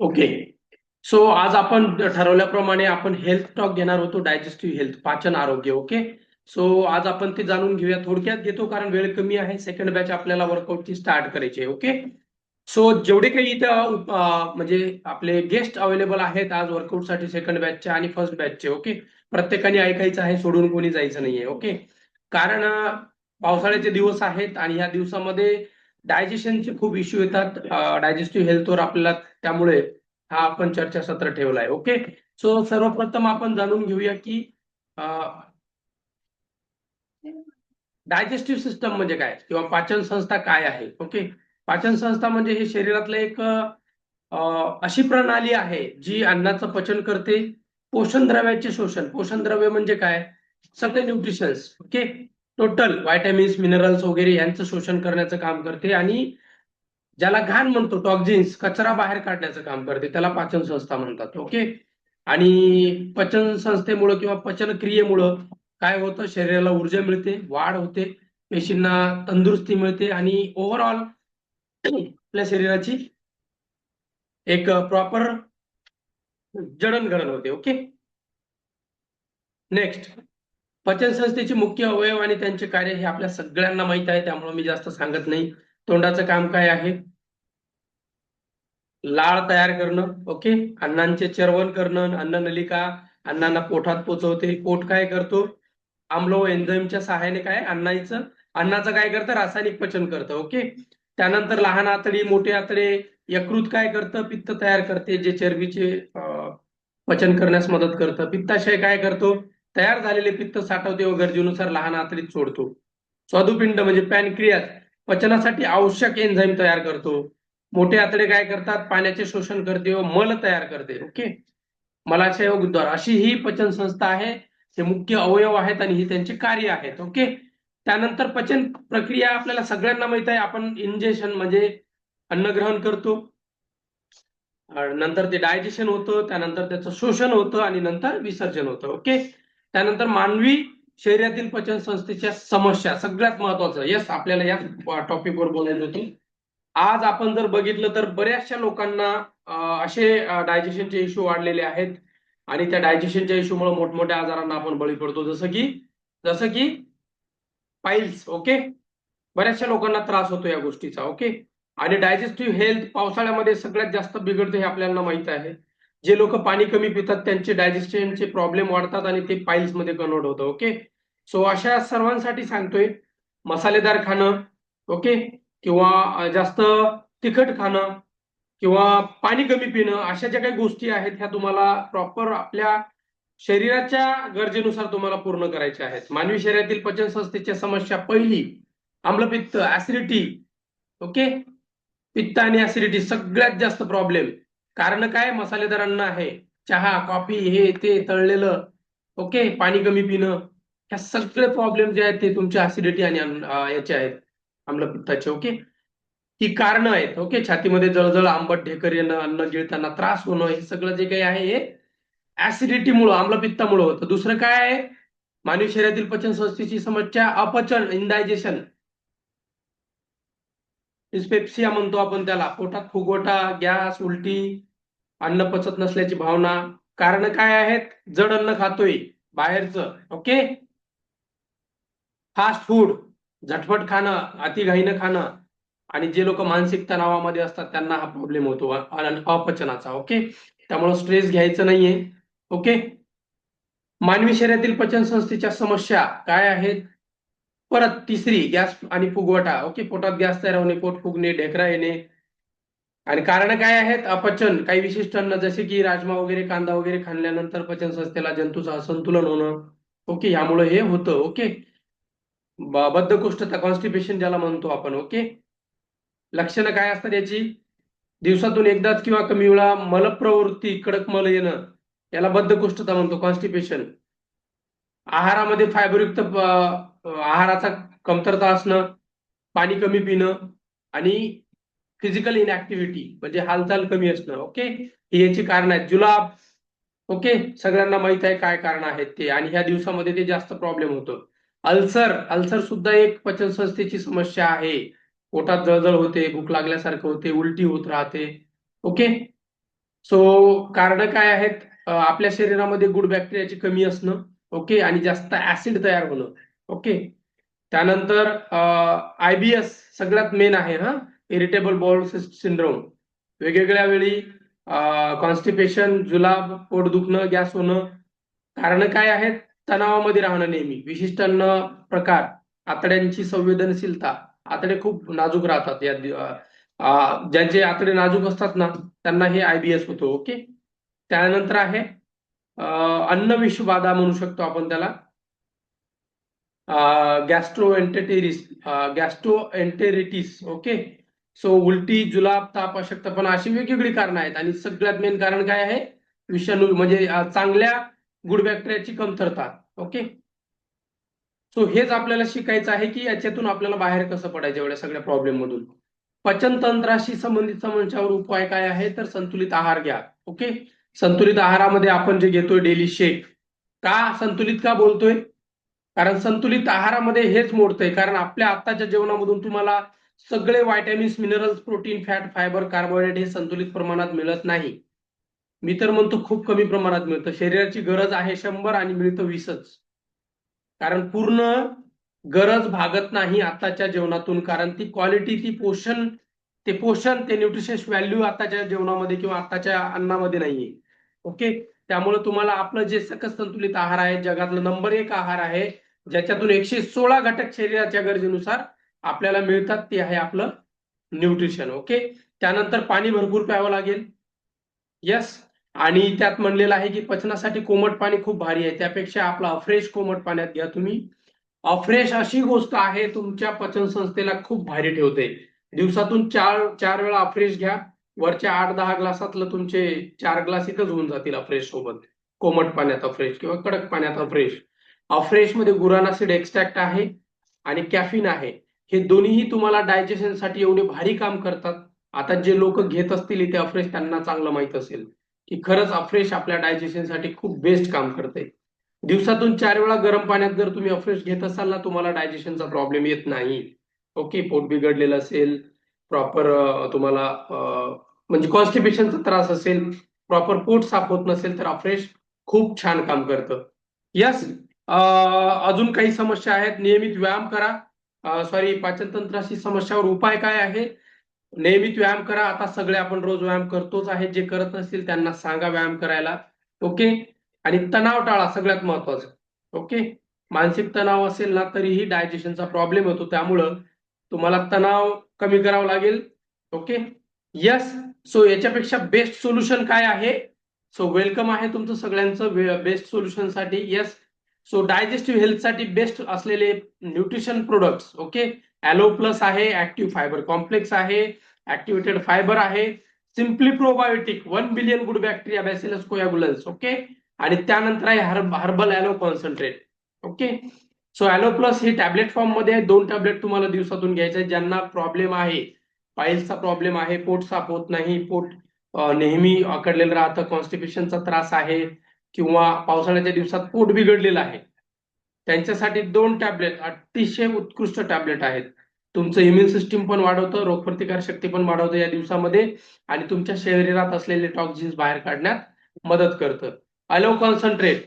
Okay so आज आपण ठरवल्याप्रमाणे आपण हेल्थ टॉक घेणार होतो डायजेस्टिव्ह हेल्थ पाचन आरोग्य ओके सो आज आपण ते जाणून घेऊया. थोडक्यात घेतो कारण वेळ कमी आहे. सेकंड बॅच आपल्याला वर्कआउटची स्टार्ट करायची आहे ओके सो जेवढे काही इथं म्हणजे आपले गेस्ट अवेलेबल आहेत आज वर्कआउटसाठी सेकंड बॅचचे आणि फर्स्ट बॅचचे ओके प्रत्येकाने ऐकायचं आहे सोडून कोणी जायचं नाहीये ओके कारण पावसाळ्याचे दिवस आहेत आणि ह्या दिवसामध्ये डायजेशनचे खूप इश्यू येतात. डायजेस्टिव्ह हेल्थवर आपल्याला त्यामुळे हा आपण चर्चासत्र ठेवलाय. ओके? सो सर्वप्रथम आपण जाणून घेऊया की डायजेस्टिव्ह सिस्टम म्हणजे काय? किंवा पाचन संस्था काय आहे? ओके? पाचन संस्था म्हणजे हे शरीरातलं एक अशी प्रणाली आहे जी अन्नाचं पचन करते. पोषण द्रव्याचे शोषण. पोषण द्रव्य म्हणजे काय? सगळे nutritions okay? Total vitamins minerals वगैरे यांचं शोषण करण्याचं काम करते आणि ज्याला घाण म्हणतो टॉक्झिन्स कचरा बाहेर काढण्याचं काम करते त्याला पाचन संस्था म्हणतात ओके आणि पचन संस्थेमुळं किंवा पचन क्रियेमुळं काय होतं? शरीराला ऊर्जा मिळते वाढ होते पेशींना तंदुरुस्ती मिळते आणि ओव्हरऑल आपल्या शरीराची एक प्रॉपर जडणघडण होते ओके नेक्स्ट पचन संस्थेचे मुख्य अवयव आणि त्यांचे कार्य हे आपल्या सगळ्यांना माहीत आहे त्यामुळे मी जास्त सांगत नाही. तोंडाचं काम काय आहे? लाळ तयार करणं ओके? अन्नांचे चर्वण करणं अन्न नलिका अन्नांना पोटात पोचवते. पोट काय करतो? आम्ल व एन्झाईमच्या सहाय्याने काय? अन्नाचं अन्नाचं काय करतं? रासायनिक पचन करतं ओके? त्यानंतर लहान आतडी मोठे आतडे यकृत काय करतं? पित्त तयार करते जे चरबीचे पचन करण्यास मदत करतं. पित्ताशय काय करतो? तयार झालेले पित्त साठवते व गरजेनुसार लहान आतडीत सोडतो. स्वादुपिंड म्हणजे पॅनक्रियास पचनासाठी आवश्यक एन्झाईम तयार करतो. मोठे आतडे काय करतात? पाण्याचे शोषण करते व मल तयार करते. ओके? मलाशय व गुद्वार अशी ही पचन संस्था आहे. हे मुख्य अवयव आहेत आणि ही त्यांचे कार्य आहेत. ओके? त्यानंतर पचन प्रक्रिया आपल्याला सगळ्यांना माहीत आहे. आपण इंजेशन म्हणजे अन्न ग्रहण करतो. नंतर ते डायजेशन होतं त्यानंतर त्याचं शोषण होतं आणि नंतर विसर्जन होतं. ओके? त्यानंतर मानवी शरीरातील पचन संस्थेच्या समस्या सगळ्यात महत्वाचं येस आपल्याला या टॉपिकवर बोलायचं होतं. आज आपण जर बघितलं तर बऱ्याचशा लोकांना असे डायजेशनचे इश्यू वाढलेले आहेत. आणि त्या डायजेशनच्या इश्यूमुळे मोठमोठ्या आजारांना आपण बळी पडतो. जसं की जसं की पाईल्स ओके बऱ्याचशा लोकांना त्रास होतो या गोष्टीचा ओके आणि डायजेस्टिव्ह हेल्थ पावसाळ्यामध्ये सगळ्यात जास्त बिघडतं हे आपल्याला माहीत आहे. जे लोक पाणी कमी पितात त्यांचे डायजेस्टनचे प्रॉब्लेम वाढतात आणि ते पाईल्समध्ये कन्वर्ट होतं ओके सो अशा सर्वांसाठी सांगतोय मसालेदार खाणं ओके किंवा जास्त तिखट खाणं किंवा पाणी कमी पिणं अशा ज्या काही गोष्टी आहेत ह्या तुम्हाला प्रॉपर आपल्या शरीराच्या गरजेनुसार तुम्हाला पूर्ण करायच्या आहेत. मानवी शरीरातील पचन संस्थेच्या समस्या पहिली आम्लपित्त ऍसिडिटी ओके पित्त आणि ऍसिडिटी सगळ्यात जास्त प्रॉब्लेम कारण काय? मसालेदार अन्न आहे. चहा कॉफी हे ते तळलेलं ओके पाणी कमी पिणं. ह्या सगळे प्रॉब्लेम जे आहेत ते तुमच्या ऍसिडिटी आणि याचे आहेत. आम्लपित्ताचे ओके ही कारणं आहेत ओके छातीमध्ये जळजळ आंबट ढेकर येणं अन्न गिळताना त्रास होणं हे सगळं जे काही आहे हे ऍसिडिटीमुळं आम्लपित्तामुळं होतं. दुसरं काय आहे? मानवी शरीरातील पचन संस्थेची समस्या अपचन इंडायजेशन इस्पेप्सिया म्हणतो आपण त्याला. पोटात फुगवटा गॅस उलटी अन्न पचत नसल्याची भावना. कारण काय आहेत? जड अन्न खातोय बाहेरचं. ओके फास्ट फूड झटपट खाणं अतिघाईनं खाणं. आणि जे लोक मानसिक तणावामध्ये असतात त्यांना हा प्रॉब्लेम होतो. अपचनाचा. ओके त्यामुळे स्ट्रेस घ्यायचं नाहीये. ओके मानवी शरीरातील पचन संस्थेच्या समस्या काय आहेत? परत तिसरी गॅस आणि फुगवटा. ओके पोटात गॅस तयार होणे पोट फुगणे ढेकरा येणे. आणि कारण काय आहेत? अपचन. काही विशिष्ट अन्न जसे की राजमा वगैरे कांदा वगैरे खाल्ल्यानंतर पचन संस्थेला जंतूचं असंतुलन होणं. ओके यामुळे हे होतं. ओके. बद्धकोष्ठता कॉन्स्टिपेशन ज्याला म्हणतो आपण. ओके. लक्षणं काय असतात याची? दिवसातून एकदाच किंवा कमी वेळा मलप्रवृत्ती कडक मल येणं. याला बद्धकोष्ठता म्हणतो कॉन्स्टिपेशन आहारामध्ये फायबरयुक्त आहाराचा कमतरता असणं पाणी कमी पिणं आणि फिजिकल इनॅक्टिव्हिटी म्हणजे हालचाल कमी असणं ओके ही याची कारण आहेत. जुलाब ओके सगळ्यांना माहीत आहे काय कारण आहेत ते. आणि ह्या दिवसामध्ये ते जास्त प्रॉब्लेम होतो. अल्सर अल्सर सुद्धा एक पचन संस्थेची समस्या आहे. पोटात जळजळ होते भूक लागल्यासारखं होते उलटी होत राहते ओके सो कारण काय आहेत? आपल्या शरीरामध्ये गुड बॅक्टेरियाची कमी असणं ओके आणि जास्त ऍसिड तयार होणं. ओके. त्यानंतर आयबीएस सगळ्यात मेन आहे हा? इरिटेबल बॉल सिंड्रोम वेगवेगळ्या वेळी कॉन्स्टिपेशन जुलाब पोट दुखणं गॅस होणं. कारण काय आहेत? तणावामध्ये राहणं नेहमी. विशिष्ट अन्न प्रकार. आतड्यांची संवेदनशीलता. आतडे खूप नाजूक राहतात. या ज्यांचे आतडे नाजूक असतात ना त्यांना हे आयबीएस होतो ओके? त्यानंतर आहे अन्न विषबाधा म्हणू शकतो आपण त्याला. गॅस्ट्रोएन्टेटेरिस एंटेरिटिस ओके सो उलटी जुलाब ताप अशक्तपणा अशी वेगवेगळी कारणं आहेत. आणि सगळ्यात मेन कारण काय आहे? विषाणू म्हणजे चांगल्या गुड बॅक्टेरियाची कमतरता ओके सो हेच आपल्याला शिकायचं आहे की याच्यातून आपल्याला बाहेर कसं पडायचं एवढ्या सगळ्या प्रॉब्लेम मधून. पचनतंत्राशी संबंधित समस्यावर उपाय काय आहे? तर संतुलित आहार घ्या ओके संतुलित आहारामध्ये आपण जे घेतोय डेली शेक का संतुलित का बोलतोय? कारण संतुलित आहारामध्ये हेच मोडतंय. कारण आपल्या आत्ताच्या जेवणामधून तुम्हाला सगळे vitamins minerals protein fat fibre carbohydrate हे संतुलित प्रमाणात मिळत नाही. मी तर म्हणतो खूप कमी प्रमाणात मिळतं. शरीराची गरज आहे शंभर आणि मिळतं वीसच. कारण पूर्ण गरज भागत नाही आताच्या जेवणातून. कारण ती क्वालिटी ती पोषण ते पोषण ते न्यूट्रिशियस व्हॅल्यू आताच्या जेवणामध्ये किंवा आताच्या अन्नामध्ये नाहीये. ओके त्यामुळे तुम्हाला आपलं जे सकस संतुलित आहार आहे जगातलं नंबर एक आहार आहे ज्याच्यातून एकशे सोळा घटक शरीराच्या गरजेनुसार आपल्याला मिळतात ते आहे आपलं न्यूट्रिशन ओके त्यानंतर पाणी भरपूर प्यावं लागेल. यस आणि त्यात म्हणलेलं आहे की पचनासाठी कोमट पाणी खूप भारी आहे. त्यापेक्षा आपला अफ्रेश कोमट पाण्यात घ्या तुम्ही. अफ्रेश अशी गोष्ट आहे तुमच्या पचन संस्थेला खूप भारी ठेवते. दिवसातून चार चार वेळा अफ्रेश घ्या. वरच्या आठ दहा ग्लासातलं तुमचे चार ग्लास इथंच होऊन जातील अफ्रेश सोबत. कोमट पाण्यात अफ्रेश किंवा कडक पाण्यात अफ्रेश अफ्रेश गुरानासिड एक्स्ट्रॅक्ट आहे आणि कॅफिन आहे. हे दोन्हीही तुम्हाला डायजेशनसाठी एवढे भारी काम करतात. आता जे लोक घेत असतील इथे अफ्रेश त्यांना चांगलं माहीत असेल की खरंच अफ्रेश आपल्या डायजेशनसाठी खूप बेस्ट काम करते. दिवसातून चार वेळा गरम पाण्यात जर तुम्ही अफ्रेश घेत असाल ना तुम्हाला डायजेशनचा प्रॉब्लेम येत नाही. ओके पोट बिघडलेलं असेल प्रॉपर तुम्हाला म्हणजे कॉन्स्टिपेशनचा त्रास असेल प्रॉपर पोट साफ होत नसेल तर अफ्रेश खूप छान काम करतं. यस अजून काही समस्या आहेत? नियमित व्यायाम करा. सॉरी पाचनतंत्राशी समस्यावर उपाय काय आहे? नियमित व्यायाम करा. आता सगळे आपण रोज व्यायाम करतोच आहे. जे करत नसतील त्यांना सांगा व्यायाम करायला. ओके? आणि तणाव टाळा सगळ्यात महत्वाचं. ओके? मानसिक तणाव असेल ना तरीही डायजेशनचा प्रॉब्लेम होतो. त्यामुळं तुम्हाला तणाव कमी करावा लागेल. ओके? यस सो याच्यापेक्षा बेस्ट सोल्युशन काय आहे? सो वेलकम आहे तुमचं सगळ्यांचं. बेस्ट सोल्युशनसाठी येस सो डायजेस्टिव्ह हेल्थसाठी बेस्ट असलेले nutrition products okay aloe plus आहे ऍक्टिव्ह फायबर कॉम्प्लेक्स आहे ऍक्टिव्हेटेड फायबर आहे simply probiotic one billion good bacteria bacillus coagulans okay आणि त्यानंतर आहे herb herbal aloe concentrate okay so aloe plus ही tablet फॉर्ममध्ये आहे. दोन टॅबलेट तुम्हाला दिवसातून घ्यायचे ज्यांना प्रॉब्लेम आहे पाईल्सचा प्रॉब्लेम आहे पोट साफ होत नाही पोट नेहमी अकडलेलं राहतं कॉन्स्टिपेशनचा त्रास आहे किंवा पावसाळ्याच्या दिवसात पोट बिघडलेलं आहे. त्यांच्यासाठी दोन टॅबलेट अतिशय उत्कृष्ट टॅबलेट आहेत. तुमचं इम्युन सिस्टीम पण वाढवतं रोगप्रतिकार शक्ती पण वाढवतं या दिवसामध्ये आणि तुमच्या शरीरात असलेले टॉक्झिन्स बाहेर काढण्यात मदत करतं. Aloe concentrate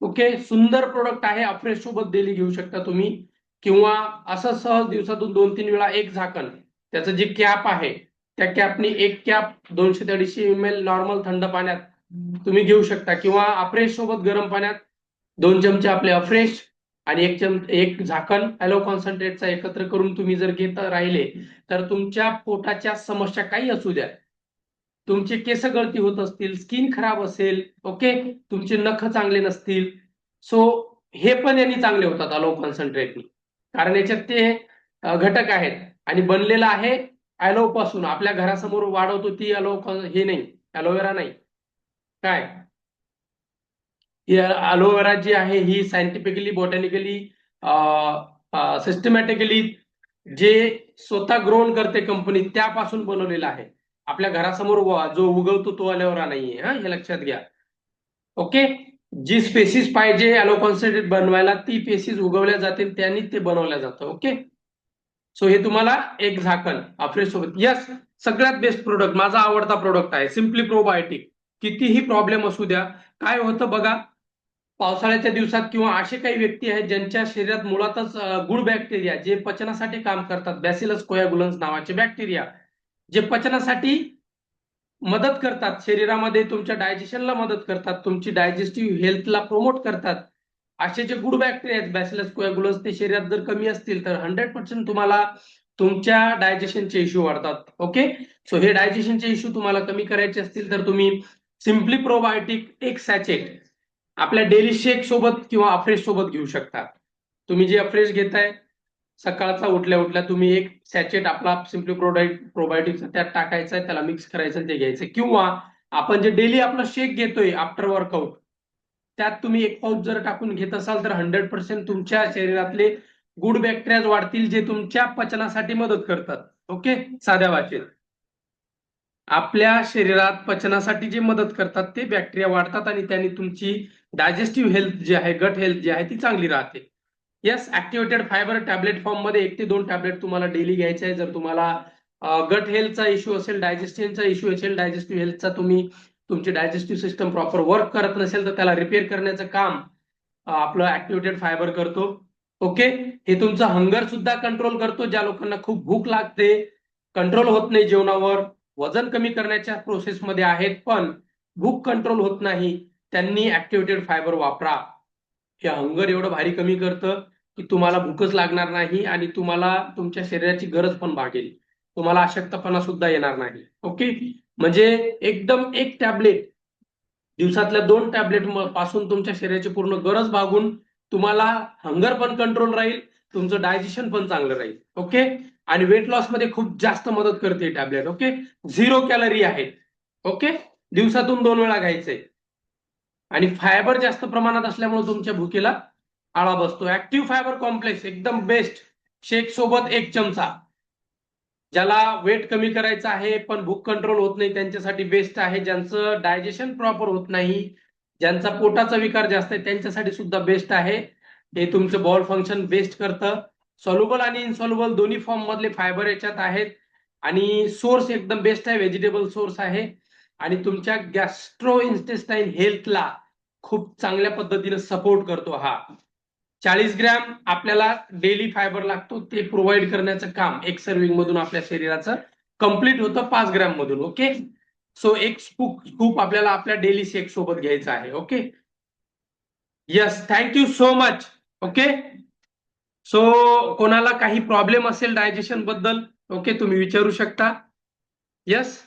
okay? सुंदर प्रोडक्ट आहे. अफ्रेश सोबत डेली घेऊ शकता तुम्ही. किंवा असं सहज दिवसातून दोन तीन वेळा एक झाकण. त्याचं जे कॅप आहे त्या कॅपनी एक कॅप दोनशे ते अडीचशे एम एल नॉर्मल थंड पाण्यात तुम्ही घेऊ शकता. किंवा अफ्रेश सोबत गरम पाण्यात दोन चमचे आपले अफ्रेश आणि एक चम एक झाकण ॲलो कॉन्सन्ट्रेटचा एकत्र करून तुम्ही जर घेत राहिले तर तुमच्या पोटाच्या समस्या काही असू द्या. तुमचे केस गळती होत असतील स्किन खराब असेल ओके तुमचे नख चांगले नसतील. सो हे पण यांनी चांगले होतात अलो कॉन्सन्ट्रेटनी कारण याच्यात ते घटक आहेत. आणि बनलेलं आहे ॲलो पासून. आपल्या घरासमोर वाढवतो ती अलो हे नाही. ॲलोवेरा नाही. काय? अलोवेरा जी आहे ही सायंटिफिकली बॉटॅनिकली सिस्टमॅटिकली जे स्वतः ग्रोन करते कंपनी त्यापासून बनवलेला आहे. आपल्या घरासमोर जो उगवतो तो अलोवेरा नाहीये. हा? हे लक्षात घ्या. ओके जी स्पेसिस पाहिजे अलो कॉन्सन्ट्रेट बनवायला ती पेसीस उगवल्या जातील त्यांनी ते बनवल्या जातं. ओके सो हे तुम्हाला एक झाकण. अफ्रेश सोबत यस सगळ्यात बेस्ट प्रोडक्ट माझा आवडता प्रोडक्ट आहे. सिम्पली प्रोबायोटिक कितीही प्रॉब्लेम असू द्या काय होतं बघा पावसाळ्याच्या दिवसात किंवा असे काही व्यक्ती आहेत ज्यांच्या शरीरात मुळातच गुड बॅक्टेरिया जे पचनासाठी काम करतात बॅसिलस कोयागुलन्स नावाचे बॅक्टेरिया जे पचनासाठी मदत करतात शरीरामध्ये तुमच्या डायजेशनला मदत करतात तुमची डायजेस्टिव्ह हेल्थला प्रमोट करतात असे जे गुड बॅक्टेरिया आहेत बॅसिलस कोयागुलन्स ते शरीरात जर कमी असतील तर हंड्रेड पर्सेंट तुम्हाला तुमच्या डायजेशनचे इश्यू वाढतात ओके सो हे डायजेशनचे इश्यू तुम्हाला कमी करायचे असतील तर तुम्ही सिम्पली प्रोबायोटिक एक सॅचेट आपल्या डेली शेक सोबत किंवा अफ्रेश सोबत घेऊ शकता. तुम्ही जे अफ्रेश घेताय सकाळचा उठल्या उठल्या तुम्ही एक सॅचेट आपला सिम्पली प्रोडाईट प्रोबायोटिकचा त्यात टाकायचा आहे त्याला मिक्स करायचं ते घ्यायचं किंवा आपण जे डेली आपलं शेक घेतोय आफ्टर वर्कआउट त्यात तुम्ही एक पाऊच जर टाकून घेत असाल तर हंड्रेड पर्सेंट तुमच्या शरीरातले गुड बॅक्टेरियाज वाढतील जे तुमच्या पचनासाठी मदत करतात. ओके साध्या भाषेत. आपल्या शरीरात पचनासाठी जे मदत करतात ते बॅक्टेरिया वाढतात आणि त्यांनी तुमची डायजेस्टिव्ह हेल्थ जी आहे गट हेल्थ जी आहे ती चांगली राहते. येस ऍक्टिव्हेटेड फायबर टॅबलेट फॉर्ममध्ये एक ते दोन टॅबलेट तुम्हाला डेली घ्यायचे आहे जर तुम्हाला गट हेल्थचा इश्यू असेल डायजेस्टिव्हचा इश्यू असेल डायजेस्टिव्ह हेल्थचा तुम्ही तुमची डायजेस्टिव्ह सिस्टम प्रॉपर वर्क करत नसेल तर त्याला रिपेअर करण्याचं काम आपलं ऍक्टिव्हेटेड फायबर करतो. ओके हे तुमचं हंगर सुद्धा कंट्रोल करतो. ज्या लोकांना खूप भूक लागते कंट्रोल होत नाही जेवणावर वजन कमी करण्याच्या प्रोसेसमध्ये आहेत पण भूक कंट्रोल होत नाही. त्यांनी ऍक्टिव्हेटेड फायबर वापरा. हे हंगर एवढं भारी कमी करतं की तुम्हाला भूकच लागणार नाही आणि तुम्हाला तुमच्या शरीराची गरज पण भागेल. तुम्हाला अशक्तपणा सुद्धा येणार नाही. ओके म्हणजे एकदम एक टॅबलेट दिवसातल्या दोन टॅबलेटपासून तुमच्या शरीराची पूर्ण गरज भागून तुम्हाला हंगर पण कंट्रोल राहील तुमचं डायजेशन पण चांगलं राहील. ओके आणि वेट लॉसमध्ये खूप जास्त मदत करते टॅबलेट ओके झिरो कॅलरी आहे ओके दिवसातून दोन वेळा घ्यायचंय आणि फायबर जास्त प्रमाणात असल्यामुळे तुमच्या भुकेला आळा बसतो. ऍक्टिव्ह फायबर कॉम्प्लेक्स एकदम बेस्ट शेक सोबत एक चमचा. ज्याला वेट कमी करायचं आहे पण भूक कंट्रोल होत नाही त्यांच्यासाठी बेस्ट आहे. ज्यांचं डायजेशन प्रॉपर होत नाही ज्यांचा पोटाचा विकार जास्त आहे त्यांच्यासाठी सुद्धा बेस्ट आहे. हे तुमचं बॉल फंक्शन बेस्ट करतं. सॉल्युबल आणि इनसॉल्युबल दोन्ही फॉर्म मधले फायबर याच्यात आहेत. आणि सोर्स एकदम बेस्ट आहे व्हेजिटेबल सोर्स आहे. आणि तुमच्या गॅस्ट्रो इन्स्टेस्टाईन हेल्थला खूप चांगल्या पद्धतीने सपोर्ट करतो हा. चाळीस ग्रॅम आपल्याला डेली फायबर लागतो ते प्रोव्हाइड करण्याचं काम एक सर्विंग मधून आपल्या शरीराचं कंप्लीट होतं पाच ग्रॅम मधून ओके सो एक स्कूप स्कूप आपल्याला आपल्या डेली शेक सोबत घ्यायचं आहे okay yes thank you so much okay so कोणाला काही प्रॉब्लेम असेल डायजेशनबद्दल ओके तुम्ही विचारू शकता. यस